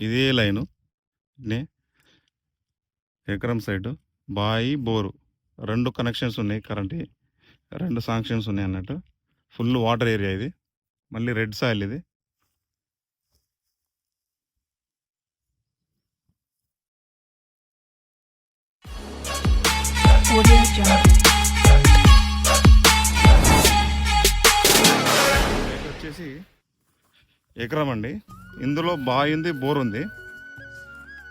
ఇదే లైను. నే ఎకరం సైడ్ బాయి బోరు రెండు కనెక్షన్స్ ఉన్నాయి కరెంట్ రెండు సాంక్షన్స్ ఉన్నాయి అన్నట్టు. ఫుల్ వాటర్ ఏరియా ఇది. మళ్ళీ రెడ్ సాయిల్ ఇది. వచ్చేసి ఎకరం అండి. ఇందులో బావి ఉంది బోర్ ఉంది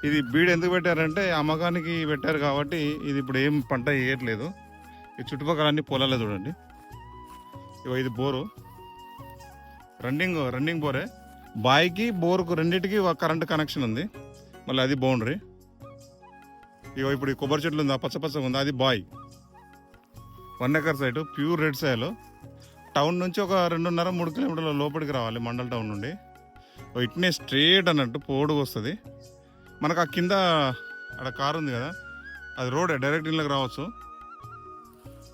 ఇది బీడ్ ఎందుకు పెట్టారంటే అమ్మకానికి పెట్టారు కాబట్టి ఇది ఇప్పుడు ఏం పంట వేయట్లేదు. ఈ చుట్టుపక్కల అన్ని పొలాలే చూడండి. ఇగో ఇది బోరు. రన్నింగ్ రన్నింగ్ బోరే. బాయికి బోరుకు రెండింటికి ఒక కరెంట్ కనెక్షన్ ఉంది. మళ్ళీ అది బౌండరీ ఇగో ఇప్పుడు ఈ కొబ్బరి చెట్లు ఉంది ఆ పచ్చ పచ్చగా ఉంది అది bye. One acre side pure red సాయలు town నుంచి ఒక రెండున్నర మూడు కిలోమీటర్ల లోపలికి రావాలి మండల్ టౌన్ నుండి. ఇట్నే స్ట్రేట్ అన్నట్టు పోడుకు వస్తుంది. మనకు ఆ కింద అక్కడ కారు ఉంది కదా అది రోడ్ డైరెక్ట్ ఇళ్ళకి రావచ్చు.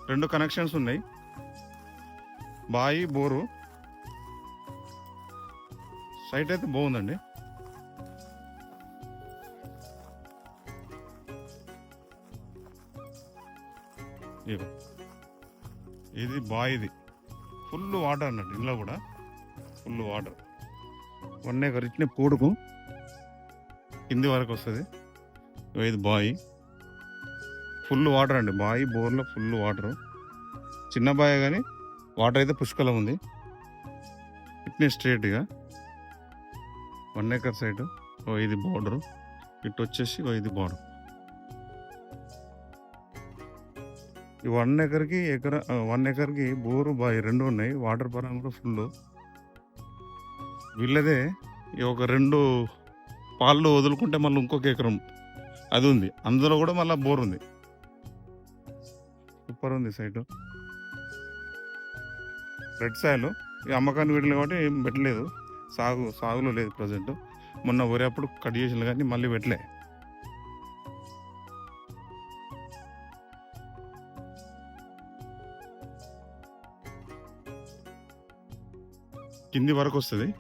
రెండు కనెక్షన్స్ ఉన్నాయి. బాయి బోరు. సైట్ అయితే బాగుందండి. ఇది బాయిది. ఫుల్ వాటర్ అన్నట్టు ఇంట్లో కూడా. Full water. వన్ ఎకర్ ఇట్నే పూడుకు. కింది వరకు వస్తుంది. ఇగో ఇది బాయి. ఫుల్ వాటర్ అండి బాయి బోర్లో ఫుల్ వాటర్. చిన్న బాయ్ కానీ వాటర్ అయితే పుష్కలం ఉంది. ఇట్నే స్ట్రేట్గా వన్ ఎకర్ సైడ్ ఓ ఇది బోర్డర్. ఇటు వచ్చేసి ఓ ఇది బోర్డర్. ఈ వన్ ఎకర్కి ఎకర వన్ ఎకర్కి బోరు బాయ్ రెండు ఉన్నాయి. వాటర్ పరంగా కూడా ఫుల్ వీళ్ళదే ఈ ఒక రెండు పాళ్ళు వదులుకుంటే మళ్ళీ ఇంకొక ఎకరం. అది ఉంది. అందులో కూడా మళ్ళీ బోర్ ఉంది. సూపర్ ఉంది సైటు. Red soil. ఇక అమ్మకాన్ని పెట్టలేదు కాబట్టి ఏం పెట్టలేదు. సాగు సాగులో లేదు ప్రజెంట్. మొన్న వరి అప్పుడు కట్ చేసిన కానీ మళ్ళీ పెట్టలే. కింది వరకు వస్తుంది.